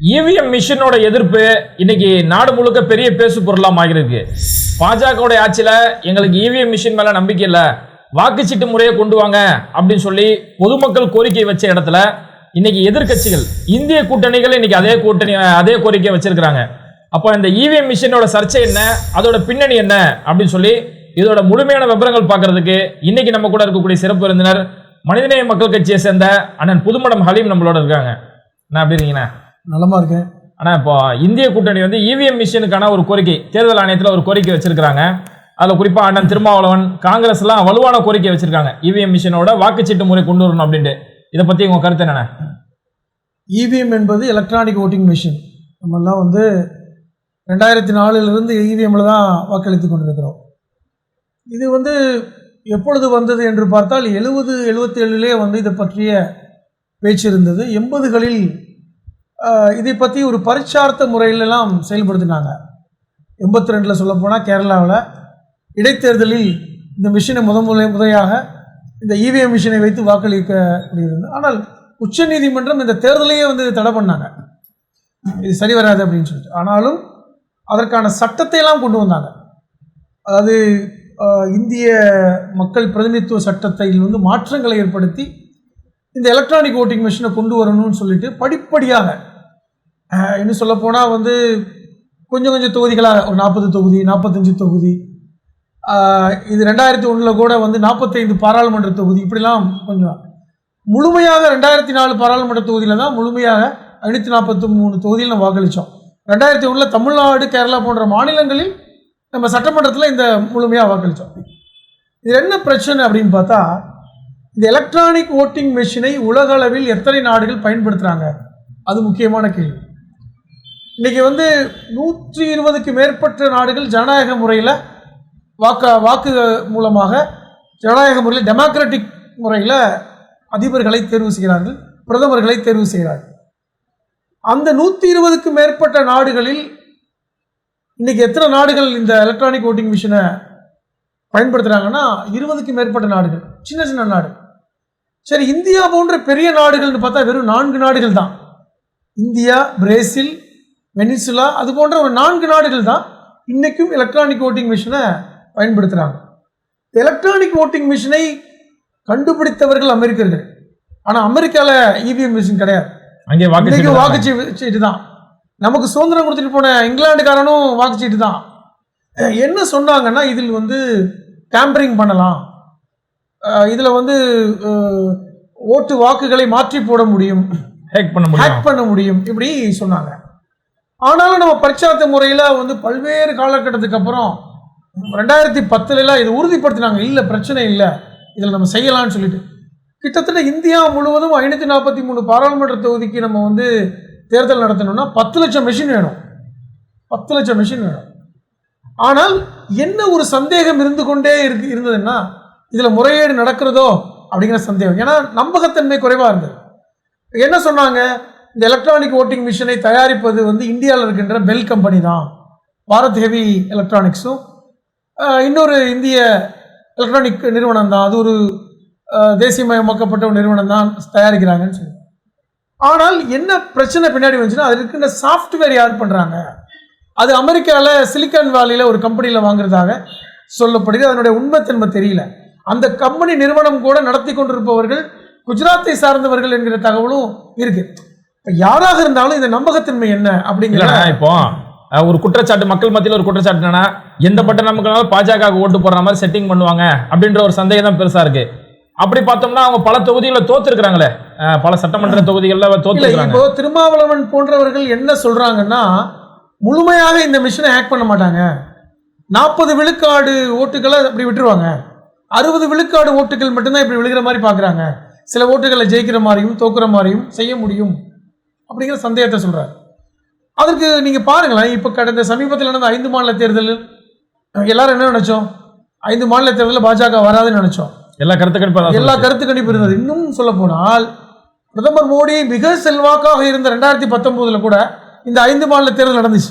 EVM மிஷினோட எதிர்ப்பு இன்னைக்கு நாடு முழுக்க பெரிய பேசு பொருளாக ஆகிருக்கு பாஜகவுடைய ஆட்சியில் எங்களுக்கு இவிஎம் மிஷின் மேல நம்பிக்கை இல்லை. வாக்குச்சீட்டு முறையை கொண்டு வாங்க அப்படின்னு சொல்லி பொதுமக்கள் கோரிக்கை வச்ச இடத்துல இன்னைக்கு எதிர்க்கட்சிகள் இந்திய கூட்டணிகள் இன்னைக்கு அதே கூட்டணி அதே கோரிக்கை வச்சிருக்கிறாங்க. அப்போ இந்த இவிஎம் மிஷினோட சர்ச்சை என்ன? அதோட பின்னணி என்ன? அப்படின்னு சொல்லி இதோட முழுமையான விவரங்கள் பார்க்கறதுக்கு இன்னைக்கு நம்ம கூட இருக்கக்கூடிய சிறப்பு விருந்தினர் மனிதநேய மக்கள் கட்சியை சேர்ந்த அண்ணன் புதுமடம் ஹலீம் நம்மளோட இருக்காங்க. நான் எப்படி இருக்கீங்கண்ணா? நலமா இருக்கேன் ஆனால் இப்போ இந்திய கூட்டணி வந்து இவிஎம் மிஷினுக்கான ஒரு கோரிக்கை தேர்தல் ஆணையத்தில் ஒரு கோரிக்கை வச்சிருக்காங்க அதில் குறிப்பாக அண்ணன் திருமாவளவன் காங்கிரஸ்லாம் வலுவான கோரிக்கை வச்சிருக்காங்க. இவிஎம் மிஷினோட வாக்குச்சீட்டு முறை கொண்டு வரணும் அப்படின்ட்டு. இதை பற்றி உங்கள் கருத்து என்னண்ணே? இவிஎம் என்பது எலக்ட்ரானிக் ஓட்டிங் மிஷின் நம்மெல்லாம் வந்து ரெண்டாயிரத்தி நாலுலேருந்து இவிஎம்மில் தான் வாக்களித்து கொண்டிருக்கிறோம். இது வந்து எப்பொழுது வந்தது என்று பார்த்தால் எழுபது எழுபத்தேழுலே வந்து இதை பற்றிய பேச்சு இருந்தது. எண்பதுகளில் இதை பற்றி ஒரு பரிச்சார்த்த முறையிலெல்லாம் செயல்படுத்தினாங்க. எண்பத்தி ரெண்டில் சொல்லப்போனால் கேரளாவில் இடைத்தேர்தலில் இந்த மிஷினை முத முறை முறையாக இந்த இவிஎம் மிஷினை வைத்து வாக்களிக்க முடியுது ஆனால் உச்சநீதிமன்றம் இந்த தேர்தலையே வந்து தடை பண்ணாங்க. இது சரி வராது அப்படின்னு சொல்லிட்டு. ஆனாலும் அதற்கான சட்டத்தை எல்லாம் கொண்டு வந்தாங்க. அதாவது இந்திய மக்கள் பிரதிநிதித்துவ சட்டத்தில் வந்து மாற்றங்களை ஏற்படுத்தி இந்த எலக்ட்ரானிக் ஓட்டிங் மிஷினை கொண்டு வரணும்னு சொல்லிட்டு படிப்படியாக இன்னும் சொல்லப்போனால் வந்து கொஞ்சம் கொஞ்சம் தொகுதிகளாக ஒரு நாற்பது தொகுதி நாற்பத்தஞ்சு தொகுதி. இது ரெண்டாயிரத்தி ஒன்றில் கூட வந்து நாற்பத்தைந்து பாராளுமன்ற தொகுதி இப்படிலாம் கொஞ்சம். முழுமையாக ரெண்டாயிரத்தி நாலு பாராளுமன்ற தொகுதியில் தான் முழுமையாக ஐநூற்றி நாற்பத்தி மூணு தொகுதியில் நம்ம வாக்களித்தோம் ரெண்டாயிரத்தி ஒன்றில் தமிழ்நாடு கேரளா போன்ற மாநிலங்களில் நம்ம சட்டமன்றத்தில் இந்த முழுமையாக வாக்களித்தோம் இது என்ன பிரச்சனை அப்படின்னு பார்த்தா இந்த எலக்ட்ரானிக் ஓட்டிங் மெஷினை உலக அளவில் எத்தனை நாடுகள் பயன்படுத்துகிறாங்க அது முக்கியமான கேள்வி. இன்றைக்கி வந்து நூற்றி இருபதுக்கு மேற்பட்ட நாடுகள் ஜனநாயக முறையில் வாக்க வாக்கு மூலமாக ஜனநாயக முறையில் டெமோக்ராட்டிக் முறையில் அதிபர்களை தேர்வு செய்கிறார்கள் பிரதமர்களை தேர்வு செய்கிறார்கள். அந்த நூற்றி இருபதுக்கு மேற்பட்ட நாடுகளில் இன்றைக்கி எத்தனை நாடுகள் இந்த எலக்ட்ரானிக் ஓட்டிங் மிஷினை பயன்படுத்துகிறாங்கன்னா இருபதுக்கு மேற்பட்ட நாடுகள் சின்ன சின்ன நாடு சரி இந்தியா போன்ற பெரிய நாடுகள்னு பார்த்தா வெறும் நான்கு நாடுகள் தான். இந்தியா பிரேசில் வெனிசுலா அது போன்ற ஒரு நான்கு நாடுகள் தான் இன்றைக்கும் எலக்ட்ரானிக் ஓட்டிங் மிஷினை பயன்படுத்துகிறாங்க எலக்ட்ரானிக் ஓட்டிங் மிஷினை கண்டுபிடித்தவர்கள் அமெரிக்கர்கள். ஆனால் அமெரிக்காவில் இவிஎம் மிஷின் கிடையாது. அங்கே இன்னைக்கு வாக்குச்சீட்டு வாக்குச்சீட்டு சீட்டு தான். நமக்கு சுதந்திரம் கொடுத்துட்டு போன இங்கிலாந்துக்காரனும் வாக்குச்சீட்டு தான். என்ன சொன்னாங்கன்னா இதில் வந்து டேம்பரிங் பண்ணலாம். இதில் வந்து ஓட்டு வாக்குகளை மாற்றி போட முடியும். ஹேக் பண்ண முடியும். ஹேக் பண்ண முடியும். இப்படி சொன்னாங்க. ஆனாலும் நம்ம பரிச்சாத்த முறையில் வந்து பல்வேறு காலகட்டத்துக்கு அப்புறம் ரெண்டாயிரத்தி பத்துலலாம் இது உறுதிப்படுத்தினாங்க. இல்லை பிரச்சனை இல்லை. இதில் நம்ம செய்யலாம்னு சொல்லிட்டு. கிட்டத்தட்ட இந்தியா முழுவதும் ஐநூற்றி நாற்பத்தி மூணு பாராளுமன்ற தொகுதிக்கு நம்ம வந்து தேர்தல் நடத்தணும்னா பத்து லட்சம் மிஷின் வேணும். பத்து லட்சம் மிஷின் வேணும். ஆனால் என்ன ஒரு சந்தேகம் இருந்து கொண்டே இருக்கு இருந்ததுன்னா இதில் முறையீடு நடக்கிறதோ அப்படிங்கிற சந்தேகம். ஏன்னா நம்பகத்தன்மை குறைவாக இருந்தது. என்ன சொன்னாங்க? இந்த எலக்ட்ரானிக் ஓட்டிங் மிஷினை தயாரிப்பது வந்து இந்தியாவில் இருக்கின்ற பெல் கம்பெனி தான். பாரத் ஹெவி எலக்ட்ரானிக்ஸும் இன்னொரு இந்திய எலக்ட்ரானிக் நிறுவனம் தான். அது ஒரு தேசியமயமாக்கப்பட்ட ஒரு நிறுவனம் தான் தயாரிக்கிறாங்கன்னு சொல்லி. ஆனால் என்ன பிரச்சனை பின்னாடி வந்துச்சுன்னா அது இருக்கின்ற சாஃப்ட்வேர் யார் பண்ணுறாங்க அது அமெரிக்காவில் சிலிக்கான் வேலியில் ஒரு கம்பெனியில் வாங்குறதாக சொல்லப்படுது அதனுடைய உண்மைத்தன்மை தெரியல. அந்த கம்பெனி நிறுவனம் கூட நடத்தி கொண்டிருப்பவர்கள் குஜராத்தை சார்ந்தவர்கள் என்கிற தகவலும் இருக்குது யாராக இருந்தாலும் இந்த நம்பகத்தன்மை என்ன அப்படிங்கிற இப்போ ஒரு குற்றச்சாட்டு மக்கள் மத்தியில் ஒரு குற்றச்சாட்டு என்னன்னா எந்த பட்ட நமக்குனாலும் பாஜக ஓட்டு போடுற மாதிரி செட்டிங் பண்ணுவாங்க அப்படின்ற ஒரு சந்தேகம் தான் பெருசா இருக்கு. அப்படி பார்த்தோம்னா அவங்க பல தொகுதிகளில் தோத்துருக்காங்களே பல சட்டமன்ற தொகுதிகளில் தோத்துருக்காங்க இப்போ திருமாவளவன் போன்றவர்கள் என்ன சொல்றாங்கன்னா முழுமையாக இந்த மிஷினை ஹேக் பண்ண மாட்டாங்க. நாற்பது விழுக்காடு ஓட்டுகளை அப்படி விட்டுருவாங்க. அறுபது விழுக்காடு ஓட்டுகள் மட்டும்தான் இப்படி விழுகிற மாதிரி பார்க்குறாங்க. சில ஓட்டுகளை ஜெயிக்கிற மாதிரியும் தோக்குற மாதிரியும் செய்ய முடியும். அப்படிங்கிற சந்தேகத்தை சொல்றாரு. அதற்கு நீங்க பாருங்களேன் இப்போ கடந்த சமீபத்தில் நடந்த ஐந்து மாநில தேர்தலில் நாங்க எல்லாரும் என்ன நினைச்சோம்? ஐந்து மாநில தேர்தலில் பாஜக வராதுன்னு நினைச்சோம். எல்லா கருத்து கணிப்பு அதான் எல்லா. கருத்து கணிப்பு இருந்தது. இன்னும் சொல்ல போனால் பிரதமர் மோடி மிக செல்வாக்காக இருந்த ரெண்டாயிரத்தி பத்தொன்பதுல கூட இந்த ஐந்து மாநில தேர்தல் நடந்துச்சு.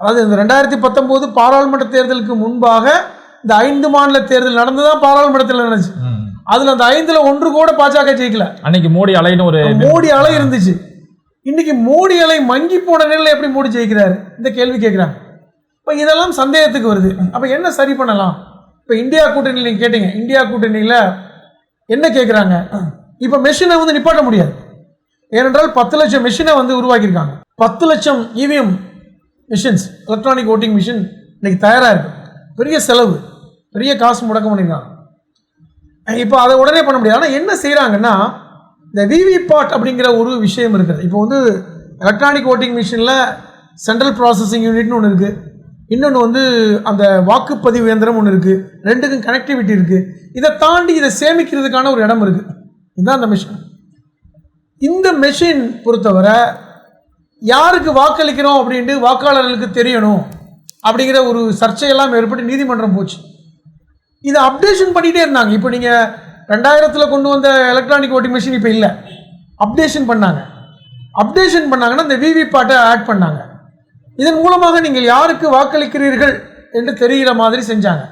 அதாவது இந்த ரெண்டாயிரத்தி பத்தொன்பது பாராளுமன்ற தேர்தலுக்கு முன்பாக இந்த ஐந்து மாநில தேர்தல் நடந்துதான் பாராளுமன்ற தேர்தல் நடந்துச்சு. அதுல அந்த ஐந்துல ஒன்று கூட பாஜக ஜெயிக்கல. அன்னைக்கு மோடி அலைன்னு ஒரு மோடி அலை இருந்துச்சு. இன்னைக்கு மோடி அலை மங்கி போன நிலையில் எப்படி மோடி ஜெயிக்கிறார்? இந்த கேள்வி கேட்குறாங்க. இப்போ இதெல்லாம் சந்தேகத்துக்கு வருது. அப்போ என்ன சரி பண்ணலாம்? இப்போ இந்தியா கூட்டணியில் நீங்கள் கேட்டீங்க. இந்தியா கூட்டணியில் என்ன கேட்குறாங்க? இப்போ மெஷினை வந்து நிப்பாட்ட முடியாது. ஏனென்றால் பத்து லட்சம் மிஷினை வந்து உருவாக்கியிருக்காங்க. பத்து லட்சம் EVM machines electronic voting machine இன்னைக்கு தயாராக இருக்கு. பெரிய செலவு. பெரிய காசு முடக்கம் பண்ணியிருக்காங்க. இப்போ அதை உடனே பண்ண முடியாது. ஆனால் என்ன செய்கிறாங்கன்னா இந்த விவிபாட் அப்படிங்கிற ஒரு விஷயம் இருக்குது இப்போ வந்து எலக்ட்ரானிக் ஓட்டிங் மிஷினில் சென்ட்ரல் ப்ராசஸிங் யூனிட்னு ஒன்று இருக்குது இன்னொன்று வந்து அந்த வாக்குப்பதிவு இயந்திரம் ஒன்று இருக்குது ரெண்டுக்கும் கனெக்டிவிட்டி இருக்குது இதை தாண்டி இதை சேமிக்கிறதுக்கான ஒரு இடம் இருக்குது இதுதான் அந்த மிஷின் இந்த மெஷின் பொறுத்தவரை யாருக்கு வாக்களிக்கிறோம் அப்படின்ட்டு வாக்காளர்களுக்கு தெரியணும் அப்படிங்கிற ஒரு சர்ச்சையெல்லாம் ஏற்பட்டு நீதிமன்றம் போச்சு. இதை அப்டேஷன் பண்ணிகிட்டே இருந்தாங்க. இப்போ நீங்கள் ரெண்டாயிரத்தில் கொண்டு வந்த எலக்ட்ரானிக் ஓட்டிங் மிஷின் இப்போ இல்லை. அப்டேஷன் பண்ணாங்க. அப்டேஷன் பண்ணாங்கன்னா இந்த விவி பாட்டை ஆட் பண்ணாங்க. இதன் மூலமாக நீங்கள் யாருக்கு வாக்களிக்கிறீர்கள் என்று தெரிகிற மாதிரி செஞ்சாங்க.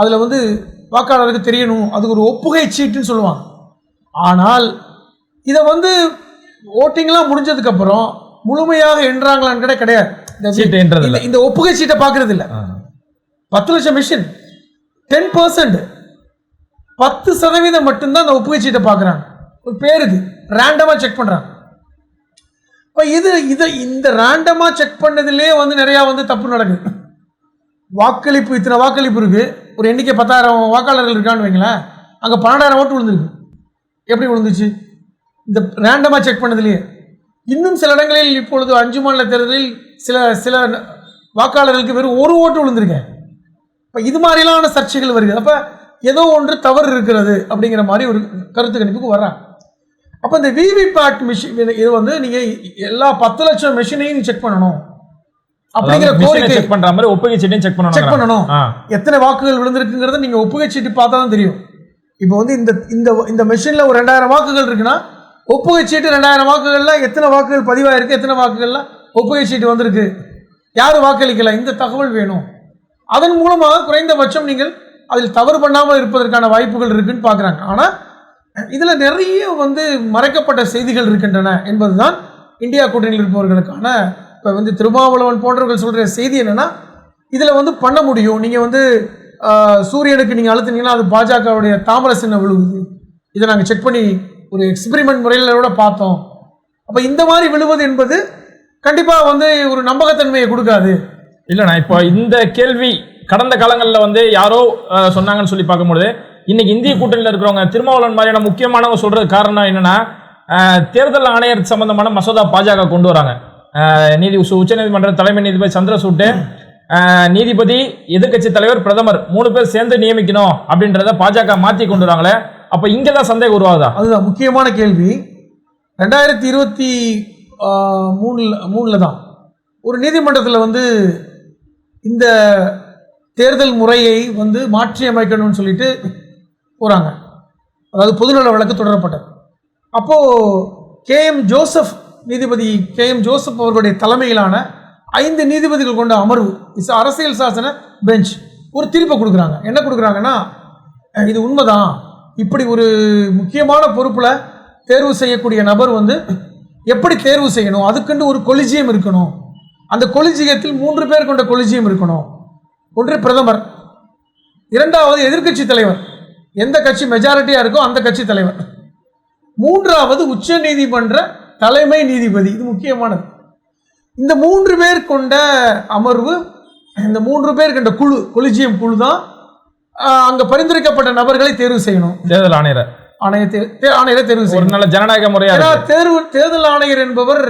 அதில் வந்து வாக்காளருக்கு தெரியணும். அது ஒரு ஒப்புகை சீட்டுன்னு சொல்லுவாங்க. ஆனால் இதை வந்து ஓட்டிங்லாம் முடிஞ்சதுக்கப்புறம் முழுமையாக எண்ணுறாங்களான்னு கூட கிடையாது. இந்த ஒப்புகை சீட்டை பார்க்கறது இல்லை. பத்து லட்சம் மிஷின் டென் பர்சன்ட் பத்து சதவீதம் மட்டும்தான் அந்த ஒப்புகை சீட்டை பார்க்குறாங்க. ஒரு பேருக்கு ரேண்டமாக செக் பண்ணுறாங்க இப்போ இது இதை இந்த ரேண்டமாக செக் பண்ணதுலேயே வந்து நிறையா வந்து தப்பு நடக்குது. வாக்களிப்பு இத்தனை வாக்களிப்பு இருக்குது ஒரு எண்ணிக்கை பத்தாயிரம் வாக்காளர்கள் இருக்கான்னு வைங்களேன். அங்கே பன்னெண்டாயிரம் ஓட்டு விழுந்துருக்கு. எப்படி விழுந்துச்சு? இந்த ரேண்டமாக செக் பண்ணதுலேயே. இன்னும் சில இடங்களில் இப்பொழுது அஞ்சு மாநில தேர்தலில் சில சில வாக்காளர்களுக்கு வெறும் ஒரு ஓட்டு விழுந்திருக்கேன். இப்போ இது மாதிரிலான சர்ச்சைகள் வருகிறது அப்போ ஏதோ ஒன்று தவறு இருக்கிறது அப்படிங்கிற மாதிரி ஒரு கருத்து கணிப்புக்கு வர்றாங்க. அப்போ இந்த விவிபேட் மிஷின் இது வந்து நீங்கள் எல்லா பத்து லட்சம் மெஷினையும் செக் பண்ணணும். அப்படிங்கிற கோரிக்கை. பண்ற மாதிரி ஒப்புகை சீட்டையும் செக் பண்ணணும் செக் பண்ணணும். எத்தனை வாக்குகள் விழுந்திருக்குங்கிறத நீங்கள் ஒப்புகை சீட்டு பார்த்தா தான் தெரியும். இப்போ வந்து இந்த இந்த இந்த மெஷினில் ஒரு ரெண்டாயிரம் வாக்குகள் இருக்குன்னா ஒப்புகை சீட்டு ரெண்டாயிரம் வாக்குகள்ல எத்தனை வாக்குகள் பதிவாயிருக்கு எத்தனை வாக்குகள்ல ஒப்புகை சீட்டு வந்திருக்கு? யார் வாக்களிக்கல. இந்த தகவல் வேணும். அதன் மூலமாக குறைந்தபட்சம் நீங்கள் அதில் தவறு பண்ணாமல் இருப்பதற்கான வாய்ப்புகள் இருக்குன்னு பார்க்குறாங்க. ஆனால் இதில் நிறைய வந்து மறைக்கப்பட்ட செய்திகள் இருக்கின்றன என்பதுதான் இந்தியா கூட்டணியில் இருப்பவர்களுக்கான இப்போ வந்து திருமாவளவன் போன்றவர்கள் சொல்கிற செய்தி என்னென்னா இதில் வந்து பண்ண முடியும். நீங்கள் வந்து சூரியனுக்கு நீங்கள் அழுத்தினீங்கன்னா அது பாஜகவுடைய தாமர சின்னம் விழுகுது இதை நாங்கள் செக் பண்ணி ஒரு எக்ஸ்பிரிமெண்ட் முறையில் கூட பார்த்தோம். அப்போ இந்த மாதிரி விழுவது என்பது கண்டிப்பாக வந்து ஒரு நம்பகத்தன்மையை கொடுக்காது. இல்லைண்ணா இப்போ இந்த கேள்வி கடந்த காலங்களில் வந்து யாரோ சொன்னாங்கன்னு சொல்லி பார்க்கும்பொழுது இன்னைக்கு இந்திய கூட்டணியில் இருக்கிறவங்க திருமாவளவன் மாதிரியான முக்கியமானவங்க சொல்றது காரணம் என்னன்னா தேர்தல் ஆணையர் சம்பந்தமான மசோதா பாஜக கொண்டு வராங்க. நீதி உச்சநீதிமன்ற தலைமை நீதிபதி சந்திரசூட்டு நீதிபதி எதிர்க்கட்சி தலைவர் பிரதமர் மூணு பேர் சேர்ந்து நியமிக்கணும் அப்படின்றத பாஜக மாத்தி கொண்டு வராங்களே அப்ப இங்க தான் சந்தேகம் உருவாகுதா? அதுதான் முக்கியமான கேள்வி. ரெண்டாயிரத்தி இருபத்தி மூணில் மூணில் தான் ஒரு நீதிமன்றத்தில் வந்து இந்த தேர்தல் முறையை வந்து மாற்றி அமைக்கணும்னு சொல்லிட்டு போகிறாங்க அதாவது பொதுநல வழக்கு தொடரப்பட்டது. அப்போது கேஎம் ஜோசப் நீதிபதி கேஎம் ஜோசப் அவர்களுடைய தலைமையிலான ஐந்து நீதிபதிகள் கொண்ட அமர்வு இஸ் அரசியல் சாசன பெஞ்ச் ஒரு தீர்ப்பை கொடுக்குறாங்க. என்ன கொடுக்குறாங்கன்னா இது உண்மைதான். இப்படி ஒரு முக்கியமான பொறுப்பில் தேர்வு செய்யக்கூடிய நபர் வந்து எப்படி தேர்வு செய்யணும்? அதுக்குண்டு ஒரு கொலிஜியம் இருக்கணும். அந்த கொலிஜியத்தில் மூன்று பேர் கொண்ட கொலிஜியம் இருக்கணும். ஒன்று பிரதமர். இரண்டாவது எதிர்க்கட்சி தலைவர். எந்த கட்சி மெஜாரிட்டியாக இருக்கோ அந்த கட்சி தலைவர். மூன்றாவது உச்ச நீதிமன்ற தலைமை நீதிபதி. இது முக்கியமானது. இந்த மூன்று பேர் கொண்ட அமர்வு இந்த மூன்று பேர் கொண்ட குழு கொலிஜியம் குழு தான் அங்கே பரிந்துரைக்கப்பட்ட நபர்களை தேர்வு செய்யணும். தேர்தல் ஆணையரை. ஆணையத்தை ஆணையரை தேர்வு செய்யணும். நல்ல ஜனநாயக முறையா ஏன்னா இருக்கு. தேர்வு தேர்தல் ஆணையர் என்பவர்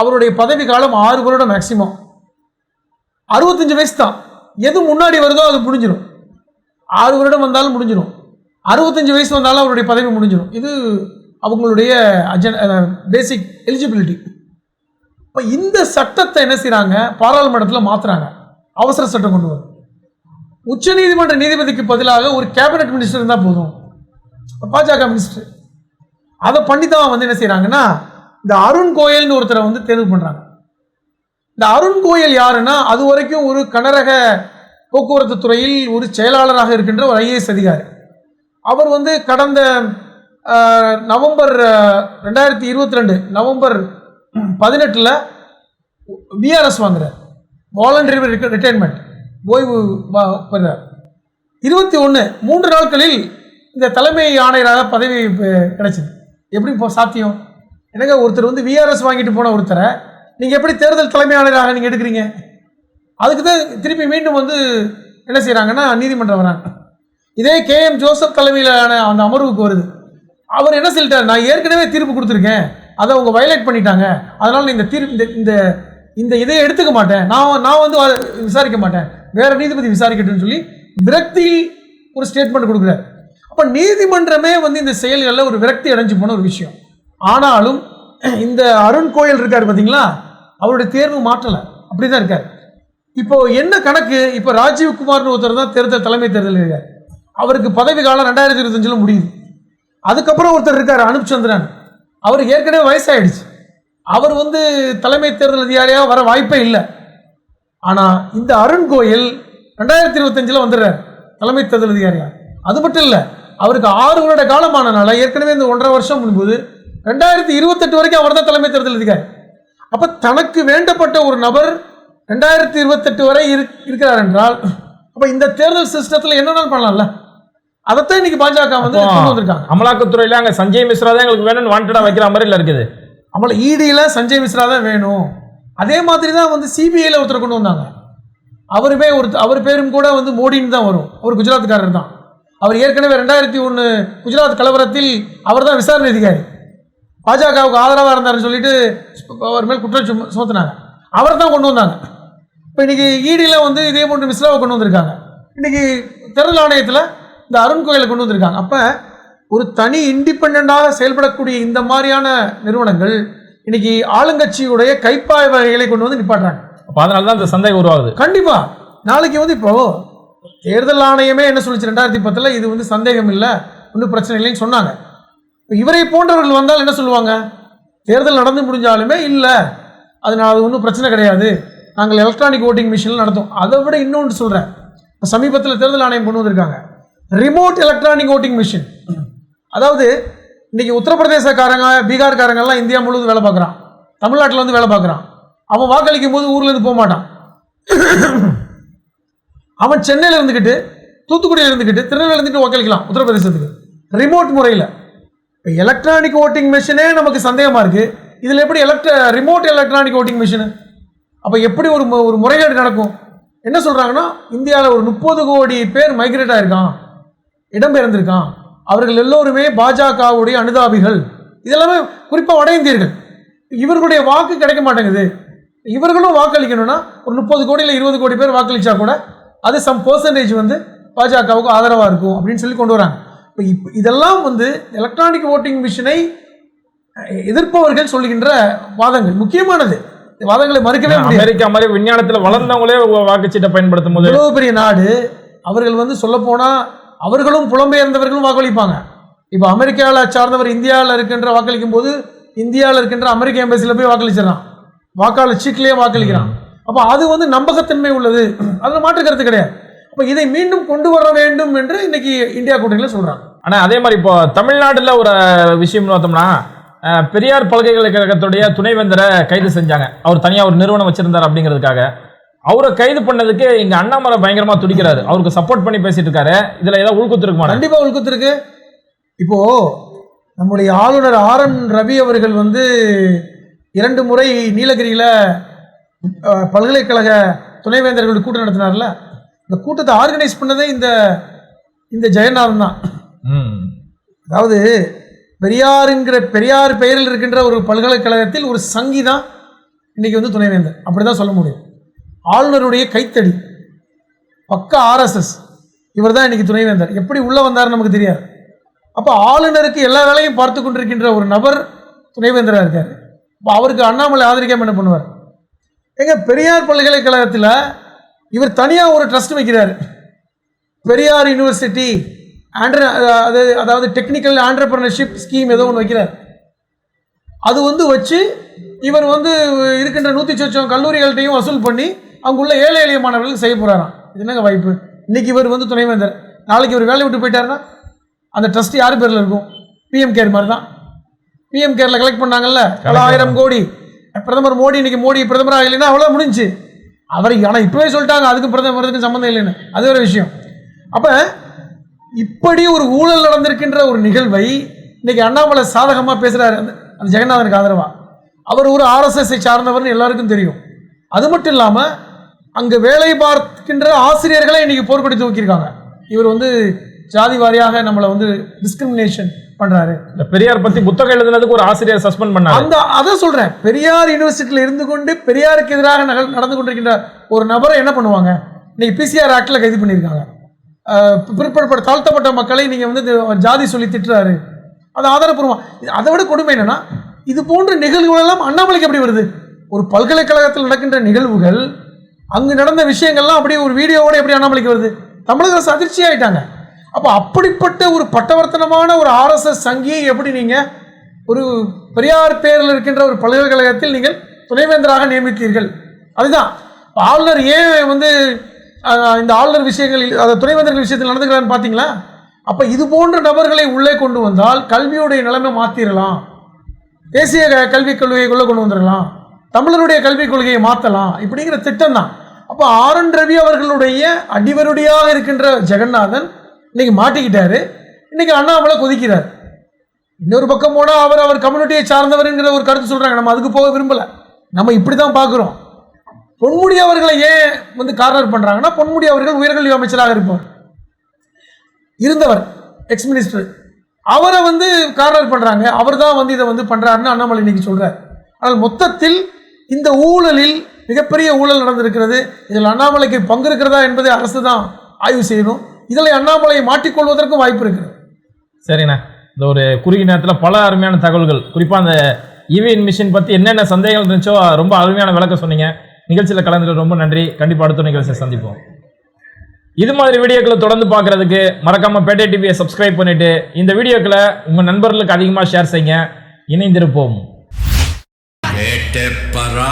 அவருடைய பதவி காலம் ஆறு வருடம் மேக்சிமம் அறுபத்தஞ்சு வயசு தான். எது முன்னாடி வருதோ அது முடிஞ்சிடும் ஆறு வருடம் வந்தாலும் முடிஞ்சிடும் அறுபத்தஞ்சு வயசு வந்தாலும் அவருடைய பதவி முடிஞ்சிடும் இது அவங்களுடைய அஜன் பேசிக் எலிஜிபிலிட்டி இப்போ இந்த சட்டத்தை என்ன செய்கிறாங்க பாராளுமன்றத்தில் மாற்றுறாங்க அவசர சட்டம் கொண்டு வரும் உச்ச நீதிமன்ற நீதிபதிக்கு பதிலாக ஒரு கேபினட் மினிஸ்டர் இருந்தால் போதும். பாஜக மினிஸ்டர் அதை பண்ணி தான் வந்து என்ன செய்கிறாங்கன்னா இந்த அருண் கோயல்னு ஒருத்தரை வந்து தேர்வு பண்ணுறாங்க இந்த அருண் கோயல் யாருன்னா அது வரைக்கும் ஒரு கனரக போக்குவரத்து துறையில் ஒரு செயலாளராக இருக்கின்ற ஒரு ஐஏஎஸ் அதிகாரி. அவர் வந்து கடந்த நவம்பர் ரெண்டாயிரத்தி இருபத்தி ரெண்டு நவம்பர் பதினெட்டில் பிஆர்எஸ் வாங்குறார். வாலண்டரி ரிட்டைர்மெண்ட் ஓய்வு பெறுறார். இருபத்தி ஒன்று மூன்று நாட்களில் இந்த தலைமை ஆணையராக பதவி கிடைச்சிது. எப்படி இப்போ சாத்தியம்? எனக்கு ஒருத்தர் வந்து விஆர்எஸ் வாங்கிட்டு போன ஒருத்தரை நீங்கள் எப்படி தேர்தல் தலைமையாளராக நீங்கள் எடுக்கிறீங்க? அதுக்கு தான் திருப்பி மீண்டும் வந்து என்ன செய்கிறாங்கன்னா நீதிமன்றம் வராங்க. இதே கேஎம் ஜோசப் தலைமையிலான அந்த அமர்வுக்கு வருது. அவர் என்ன சொல்லிட்டார்? நான் ஏற்கனவே தீர்ப்பு கொடுத்துருக்கேன். அதை அவங்க வயலேட் பண்ணிட்டாங்க. அதனால் இந்த தீர்ப்பு இந்த இந்த இந்த இதை எடுத்துக்க மாட்டேன். நான் நான் வந்து விசாரிக்க மாட்டேன். வேற நீதிபதி விசாரிக்கட்டும்னு சொல்லி விரக்தியில் ஒரு ஸ்டேட்மெண்ட் கொடுக்குறாரு. அப்போ நீதிமன்றமே வந்து இந்த செயல்களில் ஒரு விரக்தி அடைஞ்சு போன ஒரு விஷயம். ஆனாலும் இந்த அருண் கோயல் இருக்கார் பார்த்தீங்களா அவருடைய தேர்வு மாற்றலை. அப்படி தான் இருக்கார். இப்போ என்ன கணக்கு? இப்போ ராஜீவ்குமார்னு ஒருத்தர் தான் தேர்தல் தலைமை தேர்தல் இருக்கார் அவருக்கு பதவி காலம் ரெண்டாயிரத்தி இருபத்தஞ்சில் முடியுது. அதுக்கப்புறம் ஒருத்தர் இருக்கார் அனுப் சந்திரன். அவருக்கு ஏற்கனவே வயசாயிடுச்சு. அவர் வந்து தலைமை தேர்தல் அதிகாரியாக வர வாய்ப்பே இல்லை. ஆனால் இந்த அருண் கோயல் ரெண்டாயிரத்தி இருபத்தஞ்சில் வந்துடுறார் தலைமை தேர்தல் அதிகாரியா. அது மட்டும் இல்லை அவருக்கு ஆறு வருட காலமானனால ஏற்கனவே இந்த ஒன்றரை வருஷம் முன்போது ரெண்டாயிரத்தி இருபத்தெட்டு வரைக்கும் அவர் தான் தலைமை தேர்தல் அதிகாரி. அப்போ தனக்கு வேண்டப்பட்ட ஒரு நபர் ரெண்டாயிரத்தி இருபத்தெட்டு வரை இரு இருக்கிறார் என்றால் அப்போ இந்த தேர்தல் சிஸ்டத்தில் என்னென்ன பண்ணலாம்ல? அதைத்தான் இன்னைக்கு பாஜக வந்து வந்திருக்காங்க. அமலாக்கத்துறையில அங்க சஞ்சய் மிஸ்ரா தான் எங்களுக்கு வேணும்னு வாண்டடா வைக்கிற மாதிரி இல்ல இருக்குது. நம்மள இடியில் சஞ்சய் மிஸ்ரா தான் வேணும். அதே மாதிரி தான் வந்து சிபிஐயில் ஒருத்தர் கொண்டு வந்தாங்க. அவருமே ஒரு அவர் பேரும் கூட வந்து மோடின்னு தான் வரும். அவர் குஜராத்காரர் தான் அவர் ஏற்கனவே ரெண்டாயிரத்தி ஒன்று குஜராத் கலவரத்தில் அவர் தான் விசாரணை அதிகாரி. பாஜகவுக்கு ஆதரவாக இருந்தாருன்னு சொல்லிட்டு அவர் மேல் குற்றம் சும- சுமத்துனாங்க. அவர் தான் கொண்டு வந்தாங்க. இப்போ இன்னைக்கு ஈடியில் வந்து இதே போன்று மிஸ்ராவை கொண்டு வந்திருக்காங்க. இன்னைக்கு தேர்தல் ஆணையத்தில் இந்த அருண் கோயிலை கொண்டு வந்திருக்காங்க. அப்போ ஒரு தனி இண்டிபெண்ட்டாக செயல்படக்கூடிய இந்த மாதிரியான நிறுவனங்கள் இன்னைக்கு ஆளுங்கட்சியுடைய கைப்பாய் வகைகளை கொண்டு வந்து நிப்பாட்டுறாங்க. அப்ப அதனால தான் இந்த சந்தேகம் உருவாகுது. கண்டிப்பா. நாளைக்கு வந்து இப்போ தேர்தல் ஆணையமே என்ன சொல்லுச்சு? ரெண்டாயிரத்தி பத்தில் இது வந்து சந்தேகம் இல்லை ஒன்றும் பிரச்சனை இல்லைன்னு சொன்னாங்க. இவரை போன்றவர்கள் வந்தால் என்ன சொல்லுவாங்க? தேர்தல் நடந்து முடிஞ்சாலுமே இல்லை. அதனால் அது ஒன்றும் பிரச்சனை கிடையாது. நாங்கள் எலக்ட்ரானிக் ஓட்டிங் மிஷினில் நடத்தும் அதை விட இன்னொன்று சொல்கிறேன் சமீபத்தில் தேர்தல் ஆணையம் கொண்டு வந்திருக்காங்க. ரிமோட் எலக்ட்ரானிக் ஓட்டிங் மிஷின் அதாவது இன்றைக்கி உத்தரப்பிரதேசக்காரங்க பீகார்காரங்கெல்லாம் இந்தியா முழுவதும் வேலை பார்க்குறான். தமிழ்நாட்டில் வந்து வேலை பார்க்குறான். அவன் வாக்களிக்கும் போது ஊர்லேருந்து போக மாட்டான். அவன் சென்னையில் இருந்துக்கிட்டு தூத்துக்குடியில் இருந்துக்கிட்டு திருநெல்வேலி இருந்துட்டு வாக்களிக்கலாம் உத்தரப்பிரதேசத்துக்கு. ரிமோட் முறையில். இப்போ எலக்ட்ரானிக் ஓட்டிங் மிஷினே நமக்கு சந்தேகமாக இருக்குது இதில் எப்படி எலக்ட்ர ரிமோட் எலக்ட்ரானிக் ஓட்டிங் மிஷினு அப்போ எப்படி ஒரு ஒரு முறைகேடு நடக்கும்? என்ன சொல்கிறாங்கன்னா இந்தியாவில் ஒரு முப்பது கோடி பேர் மைக்ரேட் ஆயிருக்கான். இடம்பெயர்ந்திருக்கான். அவர்கள் எல்லோருமே பாஜகவுடைய அனுதாபிகள். இதெல்லாமே குறிப்பாக வட இந்தியர்கள். இவர்களுடைய வாக்கு கிடைக்க மாட்டேங்குது. இவர்களும் வாக்களிக்கணும்னா ஒரு முப்பது கோடியில் இருபது கோடி பேர் வாக்களித்தா கூட அது சம் பர்சன்டேஜ் வந்து பாஜகவுக்கு ஆதரவாக இருக்கும் அப்படின்னு சொல்லி கொண்டு வராங்க. இப்போ இப்போ இதெல்லாம் வந்து எலக்ட்ரானிக் ஓட்டிங் மிஷினை எதிர்ப்பவர்கள் சொல்லுகின்ற வாதங்கள் முக்கியமானது. இந்த வாதங்களை மறுக்கவே அமெரிக்கா மாதிரி விஞ்ஞானத்துல வளர்ந்தவங்களே வாக்குச்சீட்டை பயன்படுத்தும் போது இவ்வளவு பெரிய நாடு அவர்கள் வந்து சொல்லப்போனா அவர்களும் புலம்பெயர்ந்தவர்களும் வாக்களிப்பாங்க. இப்போ அமெரிக்காவில் சார்ந்தவர் இந்தியாவில் இருக்கின்ற வாக்களிக்கும் போது இந்தியாவில் இருக்கின்ற அமெரிக்க எம்பசியில் போய் வாக்களிச்சிடறான் வாக்காளர் சீட்லேயே வாக்களிக்கிறான். அப்போ அது வந்து நம்பகத்தன்மை உள்ளது. அதில் மாற்று கருத்து கிடையாது. அப்போ இதை மீண்டும் கொண்டு வர வேண்டும் என்று இன்னைக்கு இந்தியா கூட்டணியில் சொல்றாங்க. ஆனா அதே மாதிரி இப்போ தமிழ்நாட்டுல ஒரு விஷயம் பார்த்தோம்னா பெரியார் பல்கலைக்கழகத்துடைய துணைவேந்தரை கைது செஞ்சாங்க. அவர் தனியா ஒரு நிறுவனம் வச்சிருந்தார் அப்படிங்கிறதுக்காக. அவரை கைது பண்ணதுக்கு இங்க அண்ணாமலை பயங்கரமா துடிக்கிறாரு. அவருக்கு சப்போர்ட் பண்ணி பேசிட்டு இருக்காரு. இதுல ஏதாவது உள்குத்து இருக்குமா கண்டிப்பா உள்குத்திருக்கு. இப்போ நம்முடைய ஆளுநர் ஆர் என் ரவி அவர்கள் வந்து இரண்டு முறை நீலகிரியில பல்கலைக்கழக துணைவேந்தர்கள் கூட்டம் நடத்தினார்ல? இந்த கூட்டத்தை ஆர்கனைஸ் பண்ணதே இந்த இந்த ஜெயநாதன் தான். அதாவது பெரியார் என்கிற பெரியார் பெயரில் இருக்கின்ற ஒரு பல்கலைக்கழகத்தில் ஒரு சங்கி தான் இன்னைக்கு வந்து துணைவேந்தர். அப்படி தான் சொல்ல முடியும். ஆளுநருடைய கைத்தடி பக்க ஆர்எஸ்எஸ் இவர் தான் இன்னைக்கு துணைவேந்தர். எப்படி உள்ளே வந்தாருன்னு நமக்கு தெரியாது. அப்போ ஆளுநருக்கு எல்லா வேலையும் பார்த்து கொண்டிருக்கின்ற ஒரு நபர் துணைவேந்தராக இருக்கார். அப்போ அவருக்கு அண்ணாமலை ஆதரிக்காம என்ன பண்ணுவார்? எங்க பெரியார் பல்கலைக்கழகத்தில் இவர் தனியாக ஒரு ட்ரஸ்ட் வைக்கிறாரு. பெரியார் யூனிவர்சிட்டி ஆண்ட்ர அது அதாவது டெக்னிக்கல் ஆண்டர்பிரினர்ஷிப் ஸ்கீம் ஏதோ ஒன்று வைக்கிறார். அது வந்து வச்சு இவர் வந்து இருக்கின்ற நூற்றி சொச்சம் கல்லூரிகள்கிட்டையும் வசூல் பண்ணி அங்குள்ள ஏழை எளிய மாணவர்களுக்கு செய்ய போகிறாராம் இது என்னங்க வாய்ப்பு? இன்னைக்கு இவர் வந்து துணைவேந்தர் நாளைக்கு இவர் வேலையை விட்டு போயிட்டாருன்னா அந்த ட்ரஸ்ட் யார் பேரில் இருக்கும்? பிஎம் கேர் மாதிரி தான் பிஎம் கேரில் கலெக்ட் பண்ணாங்கல்ல? பல ஆயிரம் கோடி. பிரதமர் மோடி இன்னைக்கு மோடி பிரதமராக இல்லைன்னா அவ்வளோ முடிஞ்சு. அவரை ஆனால் இப்போவே சொல்லிட்டாங்க. அதுக்கு பிரதமருக்கு சம்மந்தம் இல்லைன்னு. அது ஒரு விஷயம். அப்போ இப்படி ஒரு ஊழல் நடந்திருக்கின்ற ஒரு நிகழ்வை இன்னைக்கு அண்ணாமலை சாதகமாக பேசுகிறாரு அந்த அந்த ஜெகநாதனுக்கு ஆதரவாக அவர் ஒரு ஆர்எஸ்எஸ்ஐ சார்ந்தவர்னு எல்லாருக்கும் தெரியும். அது மட்டும் இல்லாமல் அங்கே வேலை பார்க்கின்ற ஆசிரியர்களை இன்றைக்கி போர்க்கொடி தூக்கியிருக்காங்க. இவர் வந்து ஜாதி வாரியாக நம்மளை வந்து டிஸ்கிரிமினேஷன் பண்ணுறாரு இந்த பெரியார் பத்தி புத்தகம் எழுதுனதுக்கு ஒரு ஆசிரியர் சஸ்பெண்ட் பண்ணாரு. அந்த அதை சொல்றேன். பெரியார் யூனிவர்சிட்டியில் இருந்து கொண்டு பெரியாருக்கு எதிராக நடந்து கொண்டிருக்கின்ற ஒரு நபரை என்ன பண்ணுவாங்க? இன்னைக்கு பிசிஆர் ஆக்ட்ல கைது பண்ணியிருக்காங்க. அஹ் பிற்படுத்தப்பட்ட தாழ்த்தப்பட்ட மக்களை நீங்க வந்து ஜாதி சொல்லி திட்டுறாரு. அது ஆதாரப்பூர்வம். அதை விட கொடுமை என்னன்னா இது போன்ற நிகழ்வுகள் எல்லாம் அண்ணாமலைக்கு எப்படி வருது? ஒரு பல்கலைக்கழகத்தில் நடக்கின்ற நிகழ்வுகள் அங்கு நடந்த விஷயங்கள்லாம் அப்படியே ஒரு வீடியோவோட எப்படி அண்ணாமலைக்கு வருது? தமிழக அரசு அதிர்ச்சி ஆயிட்டாங்க அப்போ அப்படிப்பட்ட ஒரு பட்டவர்த்தனமான ஒரு ஆர்எஸ்எஸ் சங்கியை எப்படி நீங்கள் ஒரு பெரியார் பேரில் இருக்கின்ற ஒரு பல்கலைக்கழகத்தில் நீங்கள் துணைவேந்தராக நியமித்தீர்கள்? அதுதான். ஆளுநர் ஏன் வந்து இந்த ஆளுநர் விஷயங்களில் அதை துணைவேந்தர்கள் விஷயத்தில் நடந்துக்கிறான்னு பார்த்தீங்களா? அப்போ இது போன்ற நபர்களை உள்ளே கொண்டு வந்தால் கல்வியுடைய நிலைமை மாற்றிடலாம் தேசிய க- கல்விக் கொள்கைக்குள்ளே கொண்டு வந்துடலாம் தமிழருடைய கல்விக் கொள்கையை மாற்றலாம் இப்படிங்கிற திட்டம் தான். அப்போ ஆர் என் ரவி அவர்களுடைய அடிவருடியாக இருக்கின்ற ஜெகநாதன் இன்னைக்கு மாட்டிக்கிட்டாரு. இன்னைக்கு அண்ணாமலை கொதிக்கிறார். இன்னொரு பக்கம் போனால் அவர் அவர் கம்யூனிட்டியை சார்ந்தவருங்கிற ஒரு கருத்து சொல்கிறாங்க நம்ம அதுக்கு போக விரும்பலை. நம்ம இப்படி தான் பார்க்குறோம். பொன்முடி அவர்களை ஏன் வந்து கார்னர் பண்ணுறாங்கன்னா பொன்முடி அவர்கள் உயர்கல்வி அமைச்சராக இருப்பார். இருந்தவர் எக்ஸ் மினிஸ்டர் அவரை வந்து கார்னர் பண்ணுறாங்க அவர் தான் வந்து இதை வந்து பண்ணுறாருன்னு அண்ணாமலை இன்னைக்கு சொல்கிறார் ஆனால் மொத்தத்தில் இந்த ஊழலில் மிகப்பெரிய ஊழல் நடந்திருக்கிறது. இதில் அண்ணாமலைக்கு பங்கு இருக்கிறதா என்பதை அரசு தான் ஆய்வு செய்யணும். இதில் அண்ணாமலையை மாட்டிக்கொள்வதற்கும் வாய்ப்பு இருக்கிறது. சரிண்ணா. இந்த ஒரு குறுகிய நேரத்தில் பல அருமையான தகவல்கள். குறிப்பாக அந்த இவிஎன் மிஷின் பற்றி என்னென்ன சந்தேகங்கள் இருந்துச்சோ ரொம்ப அருமையான விளக்கம் சொன்னீங்க. நிகழ்ச்சியில் கலந்துட்டு ரொம்ப நன்றி. கண்டிப்பாக அடுத்த நிகழ்ச்சியை சந்திப்போம். இது மாதிரி வீடியோக்களை தொடர்ந்து பார்க்கறதுக்கு மறக்காம பேட்டை டிவியை சப்ஸ்கிரைப் பண்ணிட்டு இந்த வீடியோக்களை உங்கள் நண்பர்களுக்கு அதிகமாக ஷேர் செய்யுங்க. இணைந்திருப்போம். பரா